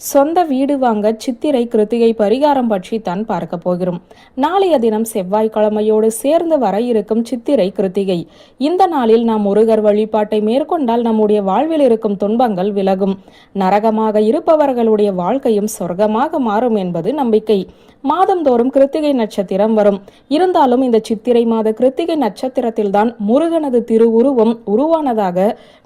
சொந்த வீடு வாங்க சித்திரை கிருத்திகை பரிகாரம் பற்றி தான் பார்க்க போகிறோம். நாளைய தினம் செவ்வாய்க்கிழமையோடு சேர்ந்து வர இருக்கும் சித்திரை கிருத்திகை. இந்த நாளில் நாம் முருகர் வழிபாட்டை மேற்கொண்டால் நம்முடைய வாழ்வில் இருக்கும் துன்பங்கள் விலகும். நரகமாக இருப்பவர்களுடைய வாழ்க்கையும் சொர்க்கமாக மாறும் என்பது நம்பிக்கை. மாதந்தோறும் கிருத்திகை நட்சத்திரம் வரும். இருந்தாலும் இந்த சித்திரை மாத கிருத்திகை நட்சத்திரத்தில் தான் முருகனது திருவுருவம் உருவானதாக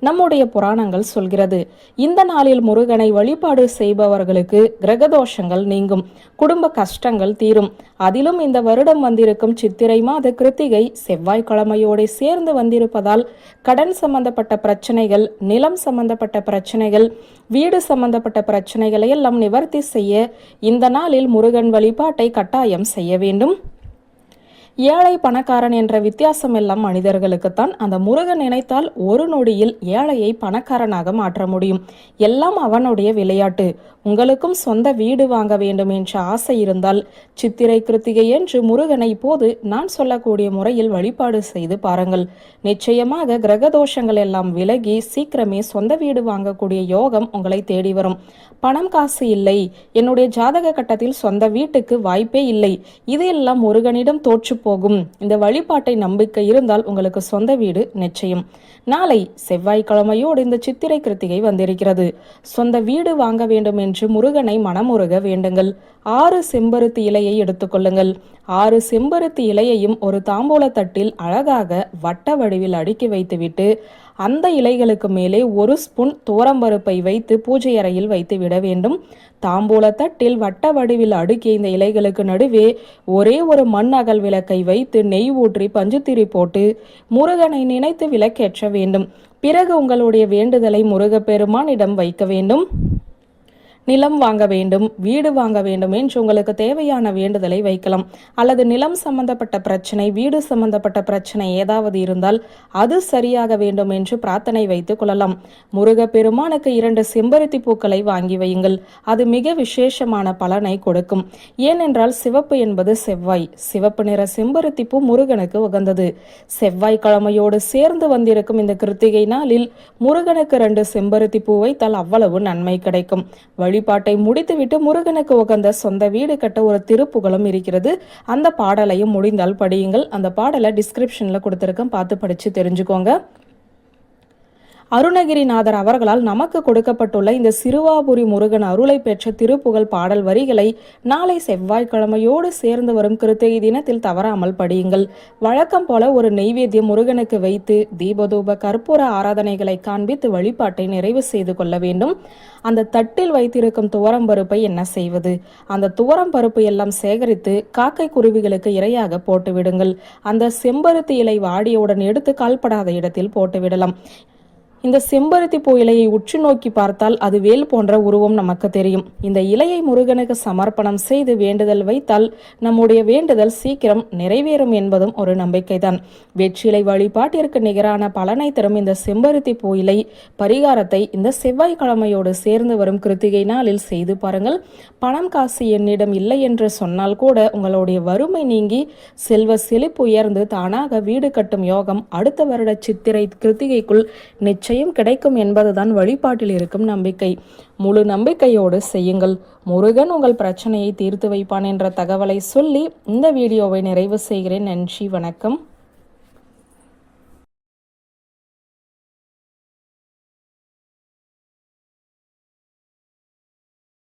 நம்முடைய புராணங்கள் சொல்கிறது. இந்த நாளில் முருகனை வழிபாடு செய்பவர்களுக்கு கிரகதோஷங்கள் நீங்கும். குடும்ப கஷ்டங்கள் தீரும். அதிலும் இந்த வருடம் வந்திருக்கும் சித்திரை மாத கிருத்திகை செவ்வாய்க்கிழமையோடு சேர்ந்து வந்திருப்பதால் கடன் சம்பந்தப்பட்ட பிரச்சனைகள் நிலம் சம்பந்தப்பட்ட பிரச்சனைகள் வீடு சம்பந்தப்பட்ட பிரச்சனைகளை எல்லாம் நிவர்த்தி செய்ய இந்த நாளில் முருகன் வழிபாட்டை கட்டாயம் செய்ய வேண்டும். ஏழை பணக்காரன் என்ற வித்தியாசம் எல்லாம் மனிதர்களுக்குத்தான் அந்த முருகன் நினைத்தால் ஒரு நொடியில் ஏழையை பணக்காரனாக மாற்ற முடியும். எல்லாம் அவனுடைய விளையாட்டு. உங்களுக்கும் சொந்த வீடு வாங்க வேண்டும் என்ற ஆசை இருந்தால் சித்திரை கிருத்திகை என்று முருகனை போது நான் சொல்லக்கூடிய முறையில் வழிபாடு செய்து பாருங்கள். நிச்சயமாக கிரகதோஷங்கள் எல்லாம் விலகி சீக்கிரமே சொந்த வீடு வாங்கக்கூடிய யோகம் உங்களை தேடி வரும். பணம் காசு இல்லை. என்னுடைய ஜாதக கட்டத்தில் சொந்த வீட்டுக்கு வாய்ப்பே இல்லை. இதையெல்லாம் முருகனிடம் தோற்று போகும். இந்த வழிபாட்டை நம்பிக்கை இருந்தால் உங்களுக்கு சொந்த வீடு நிச்சயம். நாளை செவ்வாய்க்கிழமையோடு இந்த சித்திரை கிருத்திகை வந்திருக்கிறது. சொந்த வீடு வாங்க வேண்டும் என்று முருகனை மனமுருக வேண்டுங்கள். ஆறு செம்பருத்தி இலையை எடுத்துக்கொள்ளுங்கள் ஆறு செம்பருத்தி இலையையும் ஒரு தாம்பூல தட்டில் அழகாக வட்ட வடிவில் அடுக்கி வைத்துவிட்டு அந்த இலைகளுக்கு மேலே ஒரு ஸ்பூன் துவரம்பருப்பை வைத்து பூஜை அறையில் வைத்து விட வேண்டும். தாம்பூல தட்டில் வட்ட வடிவில் அடுக்கிய இந்த இலைகளுக்கு நடுவே ஒரே ஒரு மண் அகல் விளக்கை வைத்து நெய் ஊற்றி பஞ்சுத்திரி போட்டு முருகனை நினைத்து விளக்கேற்ற வேண்டும். பிறகு உங்களுடைய வேண்டுதலை முருகப்பெருமானிடம் வைக்க வேண்டும். நிலம் வாங்க வேண்டும் வீடு வாங்க வேண்டும் என்று உங்களுக்கு தேவையான வேண்டுதலை வைக்கலாம். அல்லது நிலம் சம்பந்தப்பட்ட பிரச்சனை வீடு சம்பந்தப்பட்ட பிரச்சனை ஏதாவது இருந்தால் அது சரியாக வேண்டும் என்று பிரார்த்தனை வைத்துக் கொள்ளலாம். முருக பெருமானுக்கு இரண்டு செம்பருத்தி பூக்களை வாங்கி வையுங்கள். அது மிக விசேஷமான பலனை கொடுக்கும். ஏனென்றால் சிவப்பு என்பது செவ்வாய். சிவப்பு நிற செம்பருத்தி பூ முருகனுக்கு உகந்தது. செவ்வாய் கிழமையோடு சேர்ந்து வந்திருக்கும் இந்த கிருத்திகை நாளில் முருகனுக்கு ரெண்டு செம்பருத்தி பூ வைத்தால் அவ்வளவு நன்மை கிடைக்கும். வழிபாட்டை முடித்துவிட்டு முருகனுக்கு உகந்த சொந்த வீடு கட்ட ஒரு திருப்புகழும் இருக்கிறது. அந்த பாடலையும் முடிந்தால் படியுங்கள். அந்த பாடலை டிஸ்கிரிப்ஷன்ல கொடுத்துருக்கேன். பார்த்து படிச்சு தெரிஞ்சுக்கோங்க. அருணகிரிநாதர் அவர்களால் நமக்கு கொடுக்கப்பட்டுள்ள இந்த சிறுவாபுரி முருகன் அருளை பெற்ற திருப்புகழ் பாடல் வரிகளை நாளை செவ்வாய்க்கிழமையோடு சேர்ந்து வரும் கிருத்திகை தினத்தில் தவறாமல் படியுங்கள். வழக்கம் போல ஒரு நெய்வேத்தியம் முருகனுக்கு வைத்து தீபதூப கற்பூர ஆராதனைகளை காண்பித்து வழிபாட்டை நிறைவு செய்து கொள்ள வேண்டும். அந்த தட்டில் வைத்திருக்கும் துவரம் பருப்பை என்ன செய்வது? அந்த துவரம் பருப்பு எல்லாம் சேகரித்து காக்கை குருவிகளுக்கு இரையாக போட்டுவிடுங்கள். அந்த செம்பருத்தி இலை வாடியவுடன் எடுத்து கால்படாத இடத்தில் போட்டுவிடலாம். இந்த செம்பருத்தி பூ இலையை உற்று நோக்கி பார்த்தால் அது வேல் போன்ற உருவம் நமக்கு தெரியும். இந்த இலையை முருகனுக்கு சமர்ப்பணம் செய்து வேண்டுதல் வைத்தால் நம்முடைய வேண்டுதல் சீக்கிரம் நிறைவேறும் என்பதும் ஒரு நம்பிக்கைதான். வெற்றிலை வழிபாட்டிற்கு நிகரான பலனை தரும் இந்த செம்பருத்தி பூ இலை பரிகாரத்தை இந்த செவ்வாய்க்கிழமையோடு சேர்ந்து வரும் கிருத்திகை நாளில் செய்து பாருங்கள். பணம் காசு என்னிடம் இல்லை என்று சொன்னால் கூட உங்களுடைய வறுமை நீங்கி செல்வ செழிப்பு உயர்ந்து தானாக வீடு கட்டும் யோகம் அடுத்த வருட சித்திரை கிருத்திகைக்குள் நிச்சயம் நிச்சயம் கிடைக்கும் என்பதுதான் வழிபாட்டில் இருக்கும் நம்பிக்கை. முழு நம்பிக்கையோடு செய்யுங்கள். முருகன் உங்கள் பிரச்சனையை தீர்த்து வைப்பான் என்ற தகவலை சொல்லி இந்த வீடியோவை நிறைவு செய்கிறேன். நன்றி வணக்கம்.